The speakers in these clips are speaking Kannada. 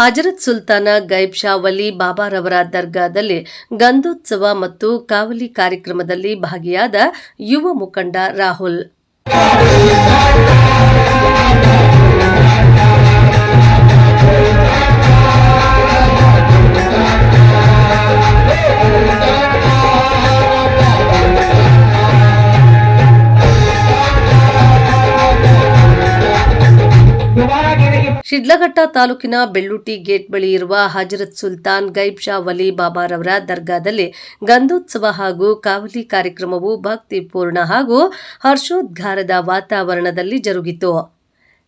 ಹಜರತ್ ಸುಲ್ತಾನ ಗೈಬ್ ಶಾ ವಲಿ ಬಾಬಾರವರ ದರ್ಗಾದಲ್ಲಿ ಗಂಧೋತ್ಸವ ಮತ್ತು ಕಾವಲಿ ಕಾರ್ಯಕ್ರಮದಲ್ಲಿ ಭಾಗಿಯಾದ ಯುವ ಮುಖಂಡ ರಾಹುಲ್. ಶಿಡ್ಲಘಟ್ಟ ತಾಲೂಕಿನ ಬೆಳ್ಳುಟಿ ಗೇಟ್ ಬಳಿ ಇರುವ ಹಜರತ್ ಸುಲ್ತಾನ್ ಗೈಬ್ ಶಾ ವಲಿ ಬಾಬಾರವರ ದರ್ಗಾದಲ್ಲಿ ಗಂಧೋತ್ಸವ ಹಾಗೂ ಕಾವಲಿ ಕಾರ್ಯಕ್ರಮವು ಭಕ್ತಿಪೂರ್ಣ ಹಾಗೂ ಹರ್ಷೋದ್ಗಾರದ ವಾತಾವರಣದಲ್ಲಿ ಜರುಗಿತು.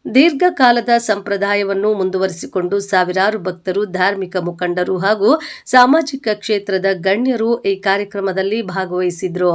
ದೀರ್ಘಕಾಲದ ಸಂಪ್ರದಾಯವನ್ನು ಮುಂದುವರಿಸಿಕೊಂಡು ಸಾವಿರಾರು ಭಕ್ತರು, ಧಾರ್ಮಿಕ ಮುಖಂಡರು ಹಾಗೂ ಸಾಮಾಜಿಕ ಕ್ಷೇತ್ರದ ಗಣ್ಯರು ಈ ಕಾರ್ಯಕ್ರಮದಲ್ಲಿ ಭಾಗವಹಿಸಿದ್ರು.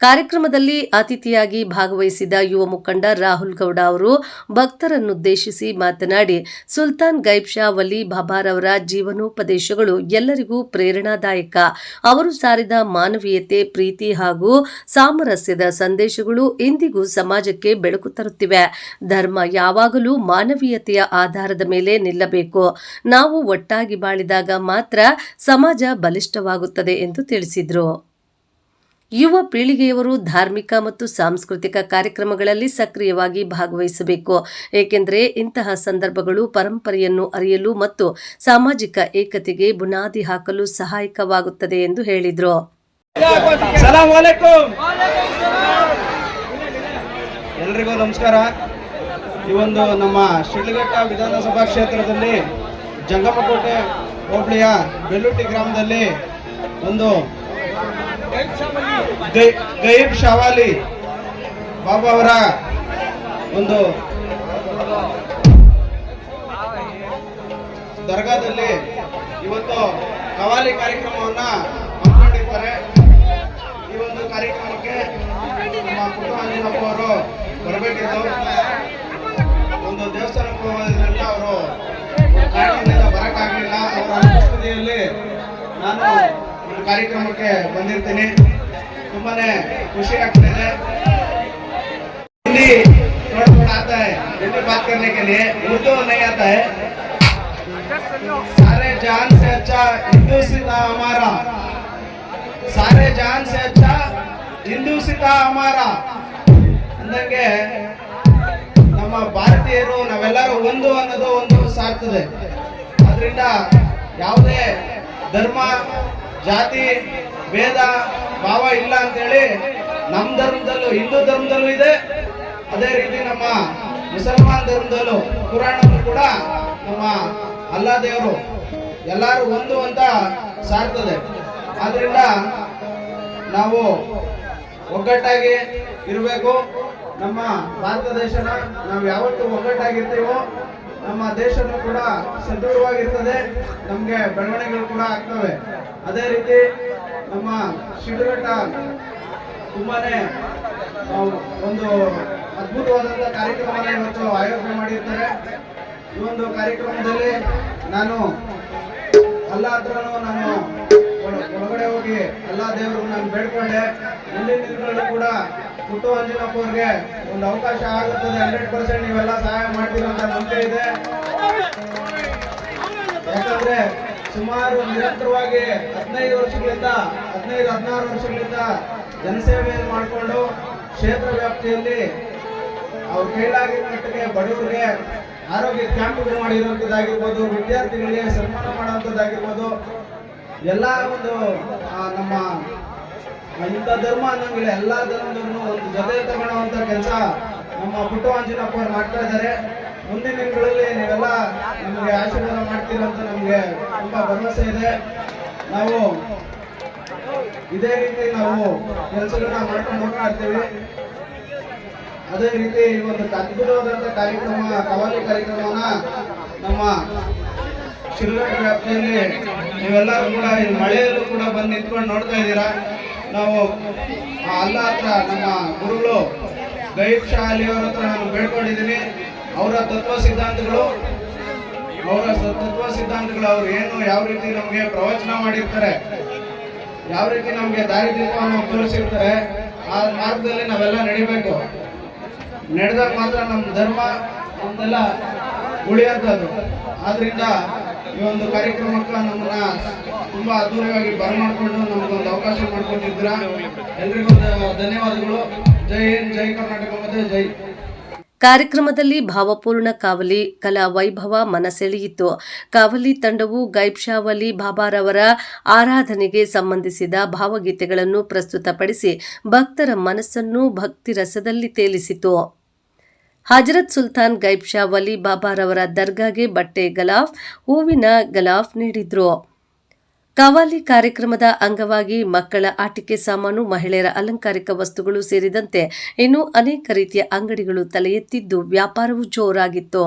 ಕಾರ್ಯಕ್ರಮದಲ್ಲಿ ಅತಿಥಿಯಾಗಿ ಭಾಗವಹಿಸಿದ ಯುವ ಮುಖಂಡ ರಾಹುಲ್ ಗೌಡ ಅವರು ಭಕ್ತರನ್ನುದ್ದೇಶಿಸಿ ಮಾತನಾಡಿ, ಸುಲ್ತಾನ್ ಗೈಬ್ ಶಾ ವಲಿ ಬಾಬಾರವರ ಜೀವನೋಪದೇಶಗಳು ಎಲ್ಲರಿಗೂ ಪ್ರೇರಣಾದಾಯಕ. ಅವರು ಸಾರಿದ ಮಾನವೀಯತೆ, ಪ್ರೀತಿ ಹಾಗೂ ಸಾಮರಸ್ಯದ ಸಂದೇಶಗಳು ಇಂದಿಗೂ ಸಮಾಜಕ್ಕೆ ಬೆಳಕು ತರುತ್ತಿವೆ. ಧರ್ಮ ಯಾವಾಗಲೂ ಮಾನವೀಯತೆಯ ಆಧಾರದ ಮೇಲೆ ನಿಲ್ಲಬೇಕು. ನಾವು ಒಟ್ಟಾಗಿ ಬಾಳಿದಾಗ ಮಾತ್ರ ಸಮಾಜ ಬಲಿಷ್ಠವಾಗುತ್ತದೆ ಎಂದು ತಿಳಿಸಿದರು. ಯುವ ಪೀಳಿಗೆಯವರು ಧಾರ್ಮಿಕ ಮತ್ತು ಸಾಂಸ್ಕೃತಿಕ ಕಾರ್ಯಕ್ರಮಗಳಲ್ಲಿ ಸಕ್ರಿಯವಾಗಿ ಭಾಗವಹಿಸಬೇಕು. ಏಕೆಂದರೆ ಇಂತಹ ಸಂದರ್ಭಗಳು ಪರಂಪರೆಯನ್ನು ಅರಿಯಲು ಮತ್ತು ಸಾಮಾಜಿಕ ಏಕತೆಗೆ ಬುನಾದಿ ಹಾಕಲು ಸಹಾಯಕವಾಗುತ್ತದೆ ಎಂದು ಹೇಳಿದರು. ಎಲ್ರಿಗೂ ನಮಸ್ಕಾರ. ಈ ಒಂದು ನಮ್ಮ ಶಿಡ್ಲಘಟ್ಟ ವಿಧಾನಸಭಾ ಕ್ಷೇತ್ರದಲ್ಲಿ ಜಂಗಮಕೋಟೆ ಹೋಬಳಿಯ ಬೆಲ್ಲುಟ್ಟಿ ಗ್ರಾಮದಲ್ಲಿ ಒಂದು ಗೈಬ್ ಶವಾಲಿ ಬಾಬಾ ಅವರ ಒಂದು ದರ್ಗಾದಲ್ಲಿ ಇವತ್ತು ಕವಾಲಿ ಕಾರ್ಯಕ್ರಮವನ್ನ ಹಮ್ಮಿಕೊಂಡಿರ್ತಾರೆ ಈ ಒಂದು ಕಾರ್ಯಕ್ರಮಕ್ಕೆ ನಮ್ಮ ಪುಟ್ಟರಾಜನಪ್ಪ ಅವರು ಬರಬೇಕಿದ್ದು ಒಂದು ದೇವಸ್ಥಾನಕ್ಕೆ ಹೋಗೋದ್ರಿಂದ ಅವರು ಕಾರಣದಿಂದ ಬರಕ್ಕಾಗಲಿಲ್ಲ. ಅವರ ಅನುಪಸ್ಥಿತಿಯಲ್ಲಿ ನಾನು ಕಾರ್ಯಕ್ರಮಕ್ಕೆ ಬಂದಿರ್ತೀನಿ ತುಂಬಾನೇ ಖುಷಿ ಆಗ್ತಿದೆ हिंदी थोड़ा थोड़ा आता है हिंदी बात करने के लिए उर्दू नहीं आता है सारे जान से अच्छा हिंदू सीता हमारा सारे जान से अच्छा ಹಿಂದೂ ಸಿತ ಅಮಾರ ಅಂದಂಗೆ ನಮ್ಮ ಭಾರತೀಯರು ನಾವೆಲ್ಲರೂ ಒಂದು ಅನ್ನೋದು ಒಂದು ಸಾರ್ತದೆ ಅದರಿಂದ ಯಾವುದೇ ಧರ್ಮ ಜಾತಿ, ಭೇದ, ಭಾವ ಇಲ್ಲ ಅಂತೇಳಿ ನಮ್ಮ ಧರ್ಮದಲ್ಲೂ, ಹಿಂದೂ ಧರ್ಮದಲ್ಲೂ ಇದೆ. ಅದೇ ರೀತಿ ನಮ್ಮ ಮುಸಲ್ಮಾನ್ ಧರ್ಮದಲ್ಲೂ, ಪುರಾಣದಲ್ಲೂ ಕೂಡ ನಮ್ಮ ಅಲ್ಲಾ ದೇವರು ಎಲ್ಲರೂ ಒಂದು ಅಂತ ಸಾರ್ತದೆ. ಆದ್ರಿಂದ ನಾವು ಒಗ್ಗಟ್ಟಾಗಿ ಇರಬೇಕು. ನಮ್ಮ ಭಾರತ ದೇಶನ ನಾವು ಯಾವತ್ತು ಒಗ್ಗಟ್ಟಾಗಿರ್ತೀವೋ ನಮ್ಮ ದೇಶನೂ ಕೂಡ ಸದೃಢವಾಗಿರ್ತದೆ, ನಮಗೆ ಬೆಳವಣಿಗೆಗಳು ಕೂಡ ಆಗ್ತವೆ. ಅದೇ ರೀತಿ ನಮ್ಮ ಶಿಡ್ಲಘಟ್ಟ ತುಂಬಾನೇ ಒಂದು ಅದ್ಭುತವಾದಂಥ ಕಾರ್ಯಕ್ರಮವನ್ನು ಇವತ್ತು ಆಯೋಜನೆ ಮಾಡಿರ್ತಾರೆ. ಈ ಒಂದು ಕಾರ್ಯಕ್ರಮದಲ್ಲಿ ನಾನು ಎಲ್ಲ ಹತ್ರನೂ ನಾನು ಒಳ- ಒಳಗಡೆ ಹೋಗಿ ಎಲ್ಲ ದೇವರು ನಾನು ಬೇಡ್ಕೊಂಡೆ. ಮುಂದಿನ ದಿನಗಳಲ್ಲೂ ಕೂಡ ಪುಟ್ಟು ಅಂಜನಪ್ಪ ಅವ್ರಿಗೆ ಒಂದು ಅವಕಾಶ ಆಗುತ್ತದೆ, ಹಂಡ್ರೆಡ್ ಪರ್ಸೆಂಟ್ ನೀವೆಲ್ಲ ಸಹಾಯ ಮಾಡ್ತೀರ ಅಂತ ನಂಬಿಕೆ ಇದೆ. ಯಾಕಂದ್ರೆ ಸುಮಾರು ನಿರಂತರವಾಗಿ ಹದಿನೈದು ವರ್ಷಗಳಿಂದ, ಹದಿನೈದು, ಹದಿನಾರು ವರ್ಷಗಳಿಂದ ಜನಸೇವೆಯನ್ನು ಮಾಡಿಕೊಂಡು ಕ್ಷೇತ್ರ ವ್ಯಾಪ್ತಿಯಲ್ಲಿ ಅವ್ರ ಕೈಲಾಗಿರೋ ಮಟ್ಟಿಗೆ ಬಡವರಿಗೆ ಆರೋಗ್ಯ ಕ್ಯಾಂಪ್ಗಳು ಮಾಡಿರುವಂಥದ್ದಾಗಿರ್ಬೋದು, ವಿದ್ಯಾರ್ಥಿಗಳಿಗೆ ಸನ್ಮಾನ ಮಾಡುವಂಥದ್ದಾಗಿರ್ಬೋದು, ಎಲ್ಲ ಒಂದು ನಮ್ಮ ಇಂಥ ಧರ್ಮ ಅನ್ನೋಂಗಿಲ್ಲ. ಎಲ್ಲ ಧರ್ಮದವ್ರನ್ನು ಒಂದು ಜೊತೆ ತಗೊಳ್ಳುವಂತ ಕೆಲಸ ನಮ್ಮ ಪುಟ್ಟು ಅವ್ರು ಮಾಡ್ತಾ ಇದ್ದಾರೆ. ಮುಂದಿನ ದಿನಗಳಲ್ಲಿ ನೀವೆಲ್ಲ ನಮಗೆ ಆಶೀರ್ವಾದ ಮಾಡ್ತೀರಂತ ನಮಗೆ ತುಂಬಾ ಭರವಸೆ ಇದೆ. ನಾವು ಇದೇ ರೀತಿ ನಾವು ಕೆಲಸಗಳನ್ನ ಮಾಡ್ಕೊಂಡು ಹೋಗ್ತಾ ಇರ್ತೀವಿ. ಅದೇ ರೀತಿ ಈ ಒಂದು ಅದ್ಭುತವಾದಂಥ ಕಾರ್ಯಕ್ರಮ, ಕವಾಲಿ ಕಾರ್ಯಕ್ರಮವನ್ನ ನಮ್ಮ ಶಿಲ್ಘಟ್ಟ ವ್ಯಾಪ್ತಿಯಲ್ಲಿ ನೀವೆಲ್ಲರೂ ಕೂಡ ಈ ಮಳೆಯಲ್ಲೂ ಕೂಡ ಬಂದು ನಿಂತ್ಕೊಂಡು ನೋಡ್ತಾ ಇದ್ದೀರಾ. ನಾವು ಅಲ್ಲ ಹತ್ರ ನಮ್ಮ ಗುರುಗಳು ಗೈಬ್ ಶಾ ಅಲಿಯವ್ರ ಹತ್ರ ನಾನು ಬೇಡ್ಕೊಂಡಿದ್ದೀನಿ. ಅವರ ತತ್ವ ಸಿದ್ಧಾಂತಗಳು, ಅವರ ತತ್ವ ಸಿದ್ಧಾಂತಗಳು ಅವ್ರು ಏನು ಯಾವ ರೀತಿ ನಮಗೆ ಪ್ರವಚನ ಮಾಡಿರ್ತಾರೆ, ಯಾವ ರೀತಿ ನಮಗೆ ದಾರಿದೀಪವನ್ನು ತೋರಿಸಿರ್ತಾರೆ, ಆ ಮಾರ್ಗದಲ್ಲಿ ನಾವೆಲ್ಲ ನಡಿಬೇಕು. ನಡೆದಾಗ ಮಾತ್ರ ನಮ್ಮ ಧರ್ಮ ನಮ್ದೆಲ್ಲ ಉಳಿಯಂಥದ್ದು ಆದ್ರಿಂದ ಈ ಒಂದು ಕಾರ್ಯಕ್ರಮಕ್ಕೆ ನಮ್ಮನ್ನ ತುಂಬಾ ಅದ್ದೂರಿಯಾಗಿ ಬರಮಾಡಿಕೊಂಡು ನಮಗೊಂದು ಅವಕಾಶ ಮಾಡಿಕೊಟ್ಟಿದ್ರ ಎಲ್ರಿಗೂ ಧನ್ಯವಾದಗಳು. ಜೈ ಹಿಂದ್, ಜೈ ಕರ್ನಾಟಕ ಮತ್ತೆ ಜೈ ಕಾರ್ಯಕ್ರಮದಲ್ಲಿ ಭಾವಪೂರ್ಣ ಕಾವಲಿ, ಕಲಾ ವೈಭವ ಮನಸೆಳೆಯಿತು. ಕಾವಲಿ ತಂಡವು ಗೈಬ್ಶಾವಲಿ ಬಾಬಾರವರ ಆರಾಧನೆಗೆ ಸಂಬಂಧಿಸಿದ ಭಾವಗೀತೆಗಳನ್ನು ಪ್ರಸ್ತುತಪಡಿಸಿ ಭಕ್ತರ ಮನಸ್ಸನ್ನು ಭಕ್ತಿ ರಸದಲ್ಲಿ ತೇಲಿಸಿತು. ಹಜರತ್ ಸುಲ್ತಾನ್ ಗೈಬ್ ಶಾ ವಲಿ ಬಾಬಾರವರ ದರ್ಗಾಗೆ ಬಟ್ಟೆ ಗಲಾಫ್, ಹೂವಿನ ಗಲಾಫ್ ನೀಡಿದ್ರು. ಕವಾಲಿ ಕಾರ್ಯಕ್ರಮದ ಅಂಗವಾಗಿ ಮಕ್ಕಳ ಆಟಿಕೆ ಸಾಮಾನು, ಮಹಿಳೆಯರ ಅಲಂಕಾರಿಕ ವಸ್ತುಗಳು ಸೇರಿದಂತೆ ಇನ್ನೂ ಅನೇಕ ರೀತಿಯ ಅಂಗಡಿಗಳು ತಲೆ ಎತ್ತಿದ್ದು ವ್ಯಾಪಾರವೂ ಜೋರಾಗಿತ್ತು.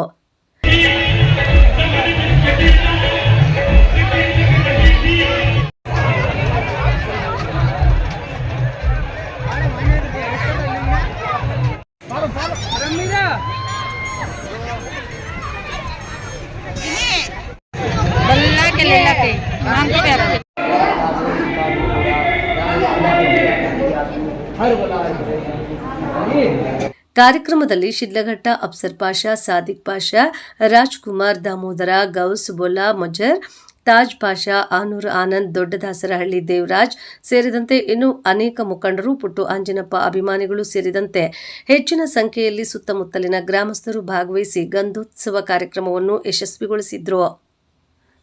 ಕಾರ್ಯಕ್ರಮದಲ್ಲಿ ಶಿಡ್ಲಘಟ್ಟ, ಅಫ್ಸರ್ ಪಾಷಾ, ಸಾದಿಕ್ ಪಾಷಾ, ರಾಜ್ಕುಮಾರ್ ದಾಮೋದರ, ಗೌಸ್ ಬೊಲಾ ಮಜರ್, ತಾಜ್ ಪಾಷಾ, ಆನೂರ್ ಆನಂದ್, ದೊಡ್ಡದಾಸರಹಳ್ಳಿ ದೇವರಾಜ್ ಸೇರಿದಂತೆ ಇನ್ನೂ ಅನೇಕ ಮುಖಂಡರು, ಪುಟ್ಟು ಅಂಜನಪ್ಪ ಅಭಿಮಾನಿಗಳು ಸೇರಿದಂತೆ ಹೆಚ್ಚಿನ ಸಂಖ್ಯೆಯಲ್ಲಿ ಸುತ್ತಮುತ್ತಲಿನ ಗ್ರಾಮಸ್ಥರು ಭಾಗವಹಿಸಿ ಗಂಧೋತ್ಸವ ಕಾರ್ಯಕ್ರಮವನ್ನು ಯಶಸ್ವಿಗೊಳಿಸಿದ್ರು.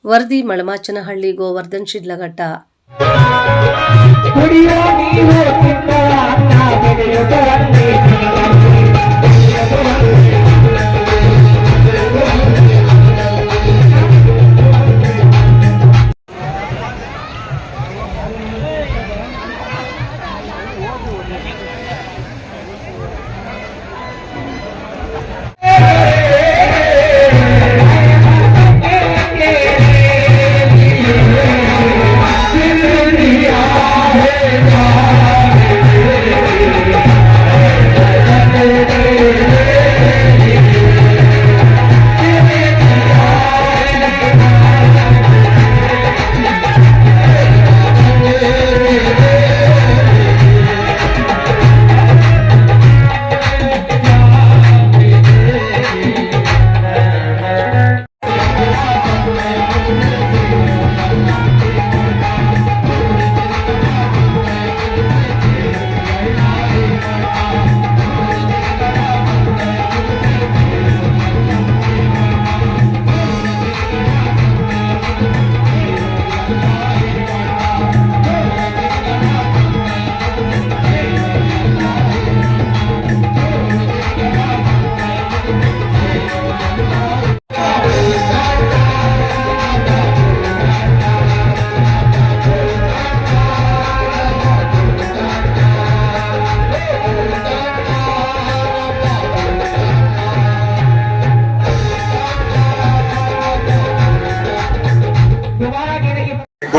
ವರದಿ, ಮಳಮಾಚನಹಳ್ಳಿ, ಗೋವರ್ಧನ್, ಶಿಡ್ಲಘಟ್ಟ. कुड़िया नी हो कितना ना बिगड़ो करने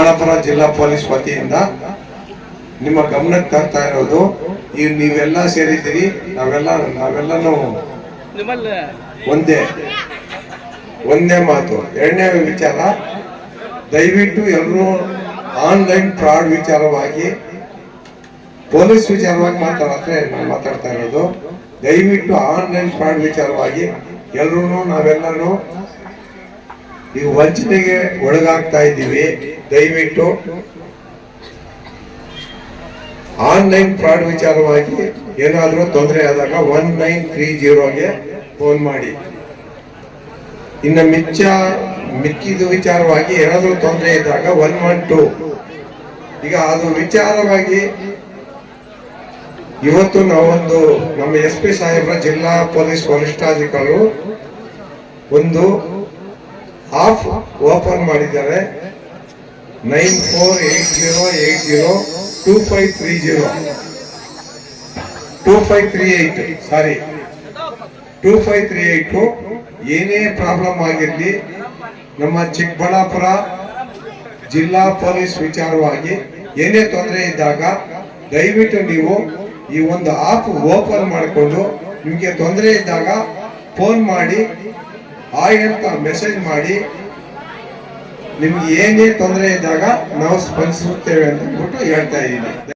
ಚಿಕ್ಕಬಳ್ಳಾಪುರ ಜಿಲ್ಲಾ ಪೊಲೀಸ್ ವತಿಯಿಂದ ನಿಮ್ಮ ಗಮನಕ್ಕೆ ತರ್ತಾ ಇರೋದು ಈಗ ನೀವೆಲ್ಲ ಸೇರಿದ್ದೀರಿ ನಾವೆಲ್ಲ ನಾವೆಲ್ಲನೂ ಒಂದೇ ಒಂದೇ ಮಾತು. ಎರಡನೇ ವಿಚಾರ ದಯವಿಟ್ಟು ಎಲ್ಲರೂ ಆನ್ಲೈನ್ ಫ್ರಾಡ್ ವಿಚಾರವಾಗಿ ಪೊಲೀಸ್ ವಿಚಾರವಾಗಿ ಮಾತಾಡತ್ತೆ ನಾನು ಮಾತಾಡ್ತಾ ಇರೋದು. ದಯವಿಟ್ಟು ಆನ್ಲೈನ್ ಫ್ರಾಡ್ ವಿಚಾರವಾಗಿ ಎಲ್ಲರೂ ನಾವೆಲ್ಲರೂ ಈಗ ವಂಚನೆಗೆ ಒಳಗಾಗ್ತಾ ಇದ್ದೀವಿ. ದಯವಿಟ್ಟು ಆನ್ಲೈನ್ ಫ್ರಾಡ್ ವಿಚಾರವಾಗಿ ಏನಾದರೂ ತೊಂದರೆ ಆದಾಗ ಒನ್ ನೈನ್ ತ್ರೀ ಜೀರೋಗೆ ಫೋನ್ ಮಾಡಿ. ಇನ್ನು ಮಿಚ್ಚ ಮಿಕ್ಕಿದ ವಿಚಾರವಾಗಿ ಏನಾದರೂ ತೊಂದರೆ ಇದ್ದಾಗ ಒನ್ ಒನ್ ಟೂ. ಈಗ ಅದು ವಿಚಾರವಾಗಿ ಇವತ್ತು ನಾವೊಂದು ನಮ್ಮ ಎಸ್ ಪಿ ಸಾಹೇಬ್ರ ಜಿಲ್ಲಾ ಪೊಲೀಸ್ ವರಿಷ್ಠಾಧಿಕಾರಿಗಳು ಒಂದು ಆಫ್ ಓಪನ್ ಮಾಡಿದ್ದಾರೆ. Nine four eight zero eight zero two five three zero. Two five three eight sorry two five three eight ಏನೇ ಪ್ರಾಬ್ಲಮ್ ಆಗಿರಲಿ, ನಮ್ಮ ಚಿಕ್ಕಬಳ್ಳಾಪುರ ಜಿಲ್ಲಾ ಪೊಲೀಸ್ ವಿಚಾರವಾಗಿ ಏನೇ ತೊಂದರೆ ಇದ್ದಾಗ ದಯವಿಟ್ಟು ನೀವು ಈ ಒಂದು ಆಪ್ ಓಪನ್ ಮಾಡಿಕೊಂಡು ನಿಮಗೆ ತೊಂದರೆ ಇದ್ದಾಗ ಫೋನ್ ಮಾಡಿ, ಆಯ್ ಅಂತ ಮೆಸೇಜ್ ಮಾಡಿ ನಿಮ್ಗೆ ಏನೇ ತೊಂದರೆ ಇದ್ದಾಗ ನಾವು ಸ್ಪಂದಿಸುತ್ತೇವೆ ಅಂತ ಅಂದ್ಬಿಟ್ಟು ಹೇಳ್ತಾ ಇದ್ದೀನಿ.